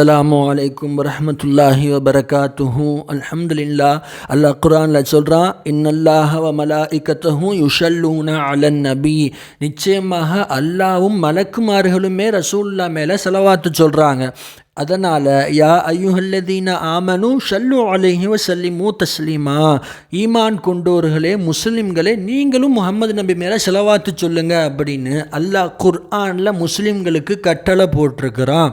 அஸ்ஸலாமு வலைக்கும் வரமத்துல்லாஹி வபரகாத்துஹு அல்ஹம்துலில்லா அல்லாஹ் குர்ஆனில் சொல்கிறான் இன்னல்லாஹ வ மலாஇக்கத்தஹு யுஷல்லூன அலன் நபி நிச்சயமாக அல்லாவும் மலக்குமார்களுமே ரசூல்லா மேலே செலவாத்து சொல்கிறாங்க அதனால் யா ஐயுஹல்லதீன ஆமனு ஷல்லு அலைஹி வசல்லிமு தஸ்லீமா. ஈமான் கொண்டோர்களே முஸ்லிம்களே நீங்களும் முகமது நபி மேலே செலவாத்து சொல்லுங்கள் அப்படின்னு அல்லாஹ் குர்ஆனில் முஸ்லிம்களுக்கு கட்டளை போட்டிருக்கிறான்.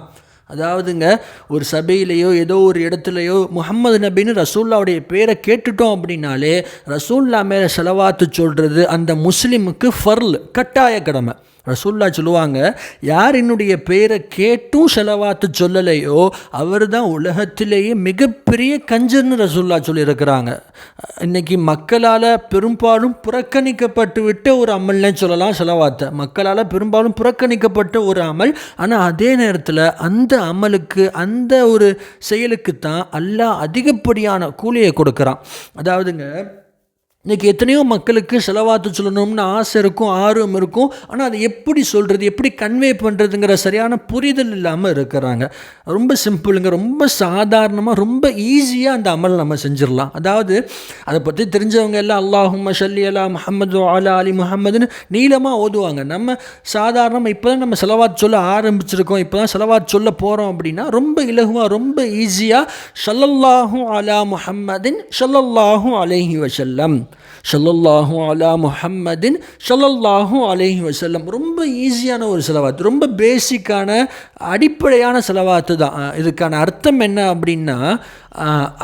அதாவதுங்க ஒரு சபையிலையோ ஏதோ ஒரு இடத்துலையோ முகமது நபின்னு ரசூல்லாவுடைய பேரை கேட்டுட்டோம் அப்படின்னாலே ரசூல்லா மேலே செலவாத்து சொல்கிறது அந்த முஸ்லீமுக்கு ஃபர்ல் கட்டாய கடமை. ரசூல்லா சொல்லுவாங்க யார் என்னுடைய பேரை கேட்டும் செலவாத்து சொல்லலையோ அவர் தான் உலகத்திலேயே மிகப்பெரிய கஞ்சர்னு ரசூல்லா சொல்லியிருக்கிறாங்க. இன்றைக்கி மக்களால் பெரும்பாலும் புறக்கணிக்கப்பட்டு விட்ட ஒரு அமல்னே சொல்லலாம் செலவாத்த மக்களால் பெரும்பாலும் புறக்கணிக்கப்பட்ட ஒரு அமல் ஆனால் அதே நேரத்தில் அந்த அமலுக்கு அந்த ஒரு செயலுக்கு தான் அல்லாஹ் அதிகப்படியான கூலியை கொடுக்குறான். அதாவதுங்க இன்றைக்கி எத்தனையோ மக்களுக்கு செலவாத்து சொல்லணும்னு ஆசை இருக்கும் ஆர்வம் இருக்கும். ஆனால் அதை எப்படி சொல்கிறது எப்படி கன்வே பண்ணுறதுங்கிற சரியான புரிதல் இல்லாமல் இருக்கிறாங்க. ரொம்ப சிம்பிளுங்க ரொம்ப சாதாரணமாக ரொம்ப ஈஸியாக அந்த அமல் நம்ம செஞ்சிடலாம். அதாவது அதை பற்றி தெரிஞ்சவங்க எல்லாம் அல்லாஹும் ஷல்லி அலா முஹம்மது அலா அலி முஹம்மதுன்னு நீளமாக ஓதுவாங்க. நம்ம சாதாரணமாக இப்போ தான் நம்ம செலவாத் சொல்ல ஆரம்பிச்சிருக்கோம் இப்போ தான் செலவாத் சொல்ல போகிறோம் அப்படின்னா ரொம்ப இலகுவாக ரொம்ப ஈஸியாக ஷல்லல்லாஹும் அலா முஹம்மதின் ஷல்லல்லாஹும் அலேஹி வசல்லம் ஷல்லல்லாஹூ அலா முஹம்மதின் ஷல்லல்லாஹூ அலேஹி வசல்லம் ரொம்ப ஈஸியான ஒரு செலவாத்து. ரொம்ப பேசிக்கான அடிப்படையான செலவாத்து தான். இதுக்கான அர்த்தம் என்ன அப்படின்னா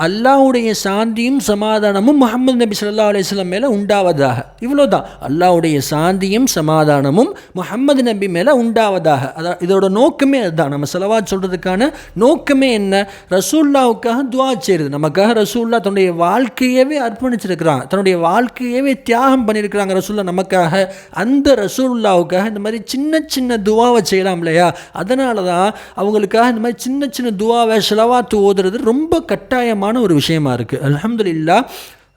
அல்லாவுடைய சாந்தியும் சமாதானமும் முகமது நபி சொல்லா அலிஸ்லாம் மேலே உண்டாவதாக. இவ்வளோ தான் அல்லாவுடைய சாந்தியும் சமாதானமும் முகமது நபி மேலே உண்டாவதாக. அதான் இதோட நோக்கமே அதுதான். நம்ம செலவாத் சொல்கிறதுக்கான நோக்கமே என்ன? ரசூல்லாவுக்காக துவா செய்யுது நமக்காக ரசூல்லா தன்னுடைய வாழ்க்கையவே அர்ப்பணிச்சிருக்கிறான். தன்னுடைய வாழ்க்கையவே தியாகம் பண்ணியிருக்கிறாங்க ரசூல்லா நமக்காக. அந்த ரசூல்லாவுக்காக இந்த மாதிரி சின்ன சின்ன துவாவை செய்யலாம் இல்லையா? அதனால தான் அவங்களுக்காக இந்த மாதிரி சின்ன சின்ன துவாவை செலவாத்து ஓதுறது ரொம்ப கட்டாயமான ஒரு விஷயமா இருக்குது அலமதுல்லா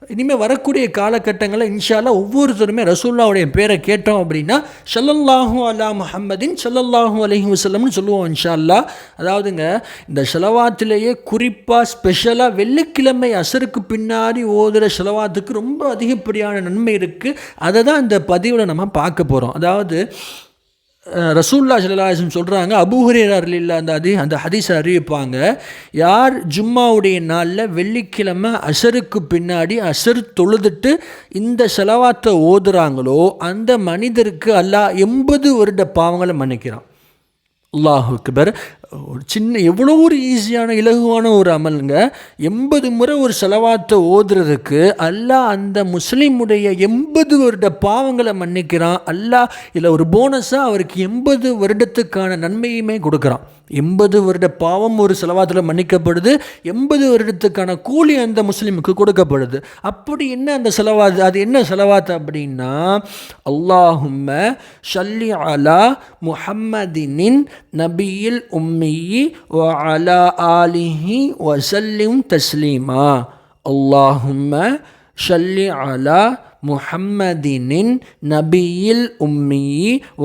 இனிமேல் வரக்கூடிய காலகட்டங்களில் இன்ஷால்லா ஒவ்வொருத்தருமே ரசூல்லாவுடைய பேரை கேட்டோம் அப்படின்னா ஷல்லல்லாஹூ அலா முஹம்மதின் ஷல்லல்லாஹூ அலஹி வசல்லம்னு சொல்லுவோம் இன்ஷால்லா அதாவதுங்க இந்த ஷலவாத்திலேயே குறிப்பாக ஸ்பெஷலாக வெள்ளிக்கிழமை அசருக்கு பின்னாடி ஓதுகிற ஷலவாத்துக்கு ரொம்ப அதிகப்படியான நன்மை இருக்குது அதை தான் இந்த பதிவில் நம்ம பார்க்க போகிறோம் அதாவது ரசூல்லா சல்லாஹம் சொல்கிறாங்க அபூஹரேரார் இல்லா அந்த அதி அந்த ஹதீஸை அறிவிப்பாங்க. யார் ஜும்மாவுடைய நாளில் வெள்ளிக்கிழமை அசருக்கு பின்னாடி அசர் தொழுதுட்டு இந்த செலவாத்தை ஓதுறாங்களோ அந்த மனிதருக்கு அல்லாஹ் எண்பது வருட பாவங்களை மன்னிக்கிறான். அல்லாஹு அக்பர். ஒரு சின்ன எவ்வளோ ஒரு ஈஸியான இலகுவான ஒரு அமலுங்க. எண்பது முறை ஒரு செலவாத்தை ஓதுறதுக்கு அல்லாஹ் அந்த முஸ்லீமுடைய எண்பது வருட பாவங்களை மன்னிக்கிறான். அல்லாஹ் இல்லை ஒரு போனஸாக அவருக்கு எண்பது வருடத்துக்கான நன்மையுமே கொடுக்குறான். எண்பது வருட பாவம் ஒரு செலவாத்தில் மன்னிக்கப்படுது. எண்பது வருடத்துக்கான கூலி அந்த முஸ்லீமுக்கு கொடுக்கப்படுது. அப்படி என்ன அந்த செலவாது அது என்ன செலவாத்து அப்படின்னா அல்லாஹும்ம ஷல்லி அலா முஹம்மதினின் நபியில் உம் الأمي وعلى آله وسلم تسليما. اللهم صل على முஹம்மதினின் நபியில் உம்மி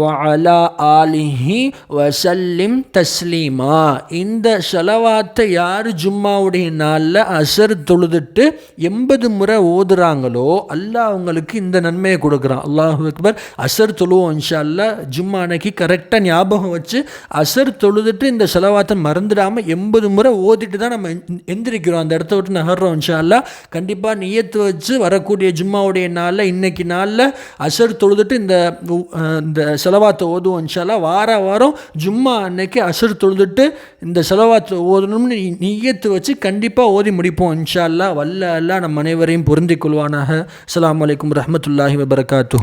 வலா ஆலிஹி வசல்லிம் தஸ்லீமா. இந்த செலவாத்தை யார் ஜும்மாவுடைய நாளில் அசர் தொழுதுட்டு எண்பது முறை ஓதுறாங்களோ அல்லாஹ் அவங்களுக்கு இந்த நன்மையை கொடுக்குறான். அல்லாஹு அக்பர் அசர் தொழுவோம் இன்ஷால்லா ஜும்மா அன்னைக்கு கரெக்டாக ஞாபகம் வச்சு அசர் தொழுதுட்டு இந்த செலவாத்தை மறந்துடாமல் எண்பது முறை ஓதிட்டு தான் நம்ம எந்திரிக்கிறோம். அந்த இடத்த விட்டு நகர்றோம் இன்ஷால்லா கண்டிப்பாக நியத்து வச்சு வரக்கூடிய ஜும்மாவுடைய நாள் நாளில் இன்றைக்கி நாளில் அசர் தொழுதுட்டு இந்த இந்த செலவாத்தை ஓதுவோம் இன்ஷால்லா வார வாரம் ஜும்மா அன்னைக்கு அசர் தொழுதுட்டு இந்த செலவாத்தை ஓதணும்னு நீயத்து வச்சு கண்டிப்பாக ஓதி முடிப்போம் இன்ஷால்லா வல்ல அல்லா நம் அனைவரையும் பொருந்திக் கொள்வானாக. அஸ்லாம் வலைக்கம் ரஹமத்துல்லாஹி வபரகாத்து